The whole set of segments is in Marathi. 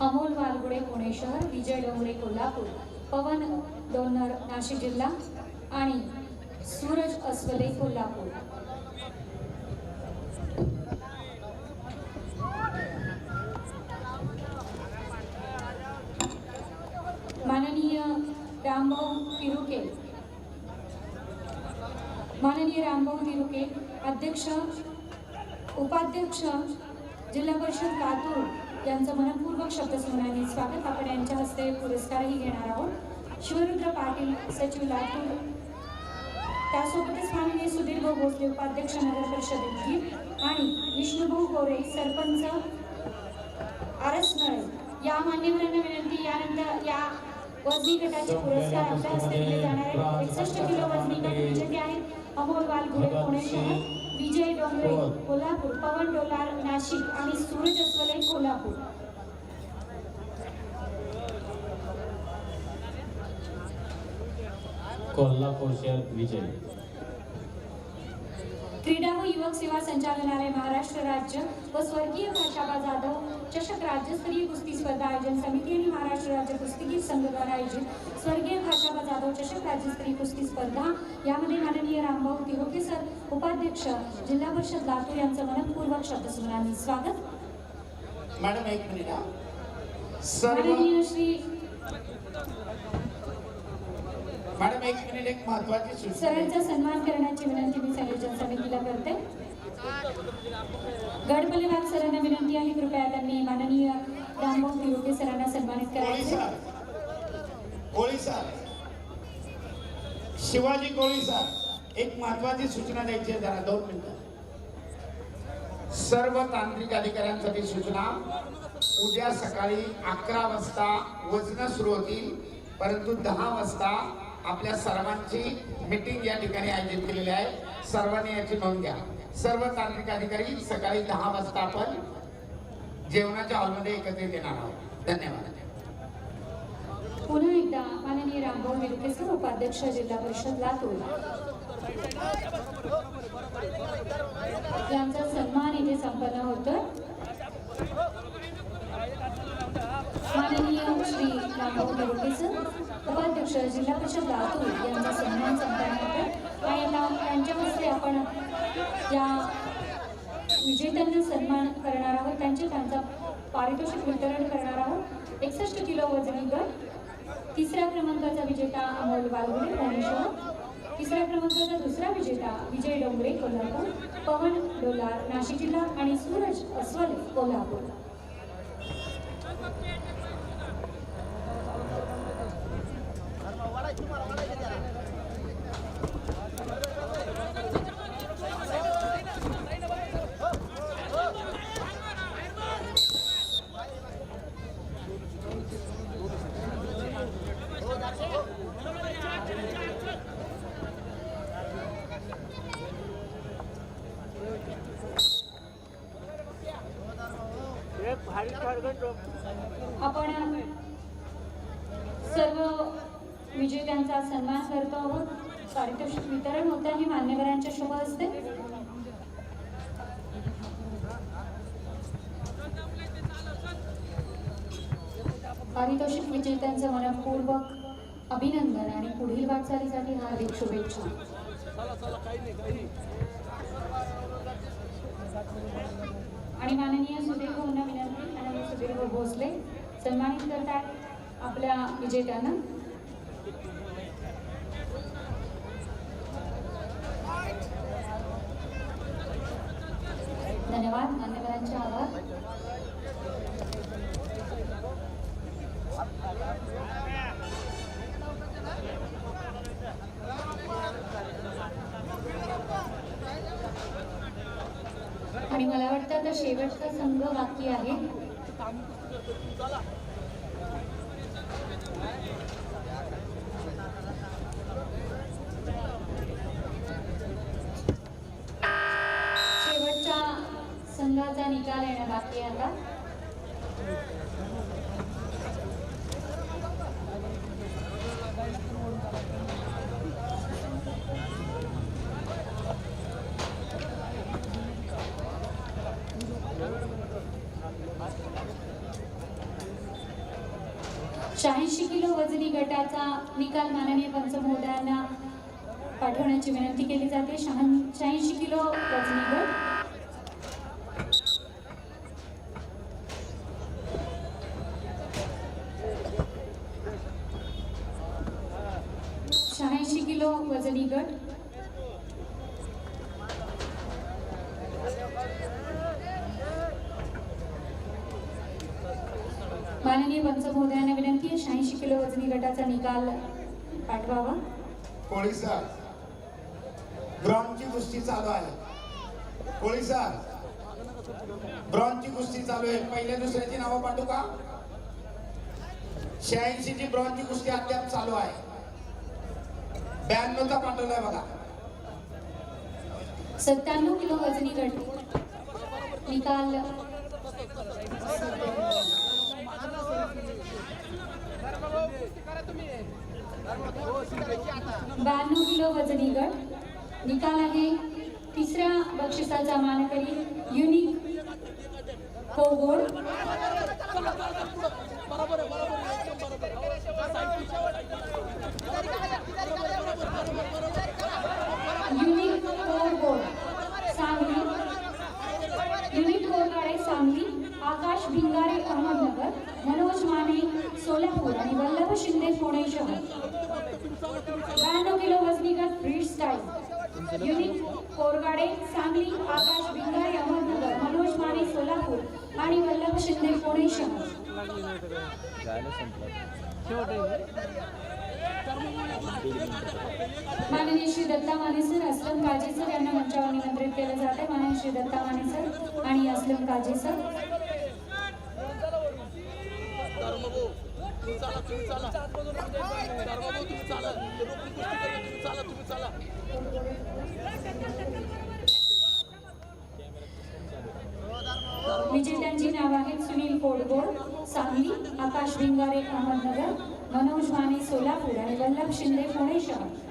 अमोल वालगुडे पुणे शहर विजय डोंगरे कोल्हापूर पवन डोनर नाशिक जिल्हा आणि सूरज अस्वले कोल्हापूर. माननीय रामभाऊ तिरुके. माननीय रामभाऊ तिरुके अध्यक्ष उपाध्यक्ष जिल्हा परिषद लातूर यांचं मनपूर्वक शब्दस्मरणाने स्वागत. आपण यांच्या हस्ते पुरस्कारही घेणार आहोत. शिवरुद्र पाटील सचिव लातूर त्यासोबतच माननीय सुधीर भाऊ भोसले उपाध्यक्ष नगर परिषदेतील आणि विष्णुभाऊ गोरे सरपंच आरस नळे. या मान्यवरांना विनंती यानंतर या वजनी गटाचे पुरस्कार आपल्या हस्ते दिले जाणार आहेत. एकसष्ट किलो वजनी गट विजेते आहेत. अमोल वालगुडे पुणे शहर. विजय डोंगरे कोल्हापूर पवन डोलार नाशिक आणि सूरज अस्वले कोल्हापूर कोल्हापूर शहर विजय क्रीडा व युवक सेवा संचालनालय महाराष्ट्र राज्य व स्वर्गीय भाषाबा जाधव चषक राज्यस्तरीय कुस्ती स्पर्धा आयोजन समिती आणि महाराष्ट्र राज्य कुस्तीगीर संघ द्वारा आयोजित स्वर्गीय भाषाबा जाधव चषक राज्यस्तरीय कुस्ती स्पर्धा यामध्ये माननीय रामभाऊ तिरोके सर उपाध्यक्ष जिल्हा परिषद लातूर यांचं मनपूर्वक शब्दस्मरणाने स्वागत मॅडम एक मिनिट. सर्व श्री मॅडम एक मिनिट एक महत्वाची सूचना. सरांचा सन्मान करण्याची विनंती मी संयोजन समितीला करते. गडपल्लीबाग सरांना विनंती आहे कृपया त्यांनी माननीय रामभाऊ तिरोके सरांना सन्मानित करायचे. कोळी सर शिवाजी कोळी सर एक महत्वाची सूचना द्यायची आहे जरा दोन मिनिटं. सर्व तांत्रिक अधिकाऱ्यांसाठी सूचना. उद्या सकाळी अकरा वाजता वजन सुरू होतील परंतु दहा वाजता आपल्या सर्वांची मीटिंग या ठिकाणी आयोजित केलेली आहे. सर्वांनी याची नोंद घ्या. सर्व तांत्रिक अधिकारी सकाळी दहा वाजता आपण जेवणाच्या हॉलमध्ये एकत्रित येणार आहोत. धन्यवाद. पुन्हा एकदा माननीय रामभाऊ मिरके सर उपाध्यक्ष जिल्हा परिषद लातूर. यांचा सन्मान इथे संपन्न होतं माननीय श्री रामभाऊ मिरके सर उपाध्यक्ष जिल्हा परिषद लातूर यांचा सन्मान संपन्न होतं आणि त्यांच्या हस्ते आपण या विजेत्यांना सन्मान करणार आहोत. त्यांचे त्यांचा पारितोषिक वितरण करणार आहोत. एकसष्ट किलो वजनी गट तिसऱ्या क्रमांकाचा विजेता अमोल बालगुडे पुणे तिसऱ्या क्रमांकाचा दुसरा विजेता विजय डोंगरे कोल्हापूर. पवन डोलार नाशिक जिल्हा आणि सूरज अस्वल कोल्हापूर. आपण सर्व विजेत्यांचा सन्मान करतो आहोत. पारितोषिक वितरण होते आहे मान्यवरांच्या शुभ हस्ते. पारितोषिक विजेत्यांचं मनपूर्वक अभिनंदन आणि पुढील वाटचालीसाठी हार्दिक शुभेच्छा. आणि माननीय सुधीर भाऊंना विनंती माननीय सुधीर भाऊ भोसले सन्मानित करतात आपल्या विजेत्यांना. धन्यवाद मान्यवरांचे आभार. आणि मला वाटतं आता शेवटचा संघ बाकी आहे. संघाचा निकाल येणं बाकी आता. शहाऐंशी किलो वजनी गटाचा निकाल माननीय पंचमहोदयांना पाठवण्याची विनंती केली जाते. शहाऐंशी किलो वजनी गट शहाऐंशी किलो वजनी गट माननीय पंचमहोदयांना विनंती आहे शहाऐंशी किलो वजनी गटाचा निकाल पाठवावा. कोळी सर ब्रॉनची गोष्टी चालू आहे. कोळी सर ब्रॉन्झची कुस्ती चालू आहे. पहिल्या दुसऱ्याची नावं पाठवू का? शहाऐंशी ची ब्रॉन्झची कुस्ती अद्याप चालू आहे. ब्याण्णवचा पाठवलाय बघा. सत्त्याण्णव किलो वजनी गट निकाल. ब्याण्णव किलो वजनी गट निकाल आहे तिसऱ्या बक्षिसाचा मानकरी युनिक कोगोड युनिक कोगोड सांगली युनिट कोरगाडे सांगली आकाश भिंगारे अहमदनगर मनोज माने सोलापूर आणि वल्लभ शिंदे ब्याण्णव किलो वजनी गट freestyle unique Korgade Sangli Akash Bhingare Ahmednagar Manoj Mane Solapur आणि वल्लभ शिंदे पुणे शहर माननीय श्री दत्ता माने सर असलम काजे सर यांना मंचावर निमंत्रित केलं जात आहे. माननीय श्री दत्ता माने सर आणि असलम काजे सर. विजेत्यांची नाव आहेत सुनील कोडगोड सांगली आकाश भिंगारे अहमदनगर मनोज माने सोलापूर आणि वल्लभ शिंदे पुणे शहर.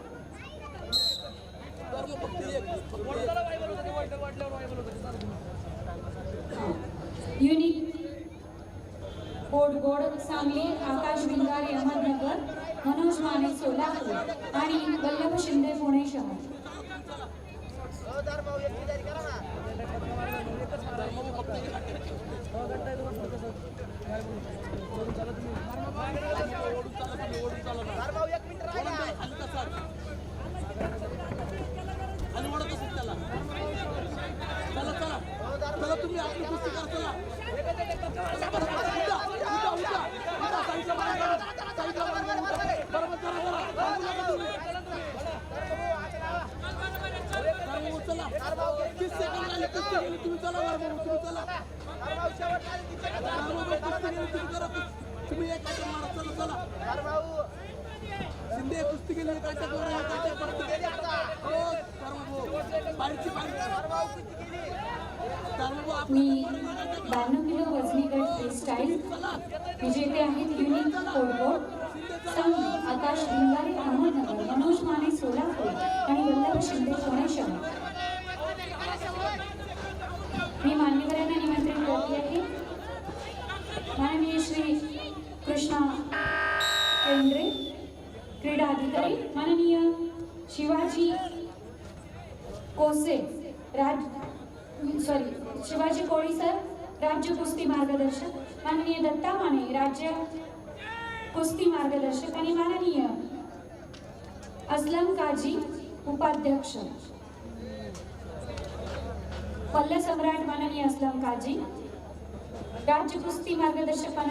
युनिक कोडगोड सांगली आकाश भिंगारे अहमदनगर मनोज माने सोलापूर आणि वल्लभ शिंदे पुणे शहर चला तुम्ही आपली कुस्ती करा चला चला बरं, उद्या, उद्या, उद्या, उद्या, साईडला बाहेर काढा. साईडला बाहेर काढा. बरोबर, चला, चला. थांबू नका तुम्ही. थांबू, चला. तीस सेकंद झाले, कुस्ती गेली. तुम्ही चला बरं, भाऊ, तुम्ही चला. थांबू, भाऊ, कुस्ती गेली, तुम्ही करा कुस्ती. तुम्ही एक अटक मारा, चला, चला. शिंदे कुस्ती गेली हो, धर्मभाऊ. मी ब्याण्णव किलो वजनी गट फ्रीस्टाईल विजेते आहेत युनिक कोडबोर्ड संघ आकाश भिंगारे अहमदनगर मनोज माने सोलापूर आणि वल्लभ शिंदे पुणे शहर कोसे राज सॉरी शिवाजी कोळी सर राज्य कुस्ती मार्गदर्शक माननीय दत्ता माने राज्य कुस्ती मार्गदर्शक आणि माननीय असलम काजी उपाध्यक्ष. पल्ल सम्राट माननीय असलम काजी. राज्य कुस्ती मार्गदर्शक